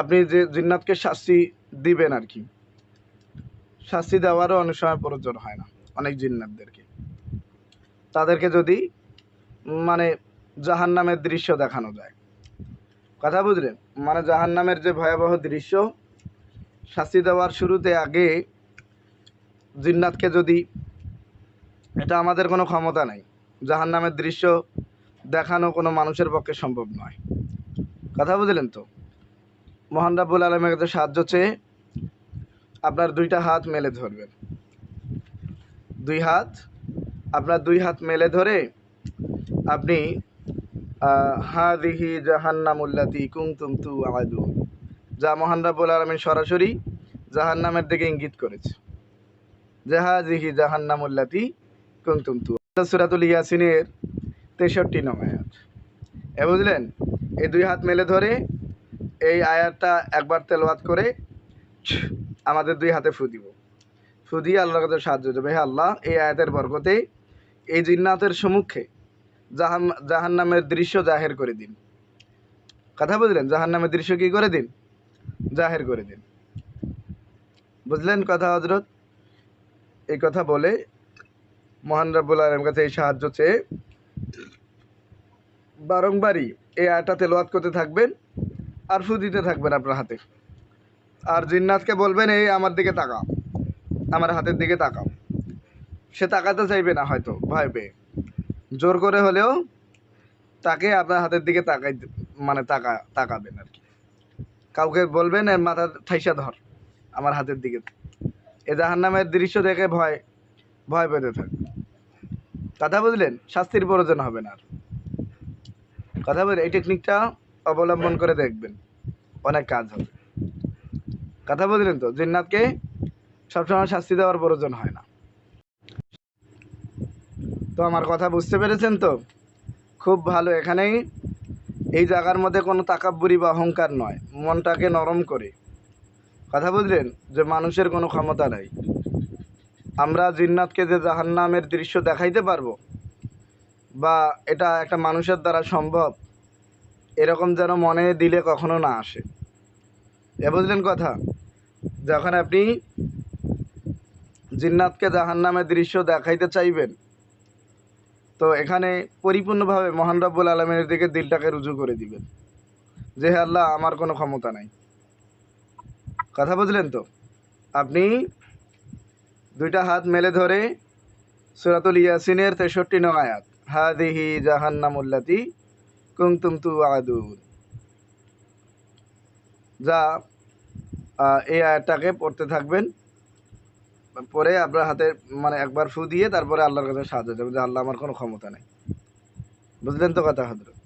আপনি যে জিন্নাতকে শাস্তি দিবেন আর কি, শাস্তি দেওয়ারও অনেক সময় প্রয়োজন হয় না, অনেক জিন্নাতদেরকে। তাদেরকে যদি মানে জাহান নামের দৃশ্য দেখানো যায়। কথা বুঝলেন? মানে জাহান নামের যে ভয়াবহ দৃশ্য, শাস্তি দেওয়ার শুরুতে আগে জিন্নাতকে যদি, এটা আমাদের কোনো ক্ষমতা নাই। জাহান নামের দৃশ্য দেখানো কোনো মানুষের পক্ষে সম্ভব নয়। কথা বুঝলেন তো? মহান রাব্বুল আলমের কাছে সাহায্য চেয়ে আপনার দুইটা হাত মেলে ধরবেন দুই হাত, আপনার দুই হাত মেলে ধরে আপনি হা দিহি জাহান্নামুল্লাতি কুমতুম তু আদু যা মহান রাব্বুল আলমিন সরাসরি জাহান্নামের দিকে ইঙ্গিত করেছে। জাহা জাহাজিহি জাহান্নামুল্লাতি কুমতুম তু সুরাতুল ইয়াসিনের তেষট্টি নং আয়াত। এ বুঝলেন? এই দুই হাত মেলে ধরে এই আয়াতটা একবার তেলওয়াত করে আমাদের দুই হাতে ফু দিব। ফু দিয়ে আল্লাহর কাছে সাহায্য দেবে হে আল্লাহ, এই আয়াতের বরকতে এই জিন্নাতের সম্মুখে জাহান, জাহান্নামের দৃশ্য জাহের করে দিন। কথা বুঝলেন? জাহান্নামের দৃশ্য কি করে দিন? জাহের করে দিন। বুঝলেন কথা হজরত এই কথা বলে মহান রাব্বুল আলম কাছে এই সাহায্য চেয়ে বারংবারই এই আয়টা তেলোয়াত করতে থাকবেন। আর ফু দিতে থাকবেন আপনার হাতে। আর জিন্নাতকে বলবেন এই আমার দিকে তাকাও। আমার হাতের দিকে তাকাও। সে তাকাতে চাইবে না হয়তো ভয় পেয়ে। জোর করে হলেও তাকে আপনার হাতের দিকে তাকাই মানে তাকা তাকাবেন আর কি। কাউকে বলবেন "এ, মাথা ঠাইসা ধর আমার হাতের দিকে এ জাহান নামের দৃশ্য দেখে ভয় ভয় পেতে থাকবে কথা বুঝলেন? শাস্তির প্রয়োজন হবে না আর। কথা বলে এই টেকনিকটা অবলম্বন করে দেখবেন। অনেক কাজ হবে। কথা বুঝলেন তো? জিন্নাতকে সবসময় শাস্তি দেওয়ার প্রয়োজন হয় না। তো আমার কথা বুঝতে পেরেছেন তো? খুব ভালো। এখানেই এই জায়গার মধ্যে কোনো তাকাব্বুরি বা অহংকার নয়। মনটাকে নরম করে। কথা বুঝলেন? যে মানুষের কোনো ক্ষমতা নাই। আমরা জিন্নাতকে যে জাহান্নামের দৃশ্য দেখাইতে পারব, বা এটা একটা মানুষের দ্বারা সম্ভব এরকম যেন মনে দিলে কখনো না আসে। এ বুঝলেন কথা? যখন আপনি জিন্নাতকে জাহান্নামের দৃশ্য দেখাইতে চাইবেন, তো এখানে পরিপূর্ণভাবে মহান রব্বুল আলমের দিকে দিলটাকে রুজু করে দিবেন। যে হে আল্লাহ, আমার কোনো ক্ষমতা নাই। কথা বুঝলেন তো? আপনি দুইটা হাত মেলে ধরে সুরাতুল ইয়াসিনের তেষট্টি নং আয়াত, হাদিহি জাহান্নামুল্লাতি কুমতুম তু যা এই আয়াতটাকে পড়তে থাকবেন। পরে আপনার হাতে মানে একবার ফু দিয়ে তারপরে আল্লাহর কাছে সাহায্য যাবে যে আল্লাহ আমার কোনো ক্ষমতা নেই। বুঝলেন তো কথা হজরত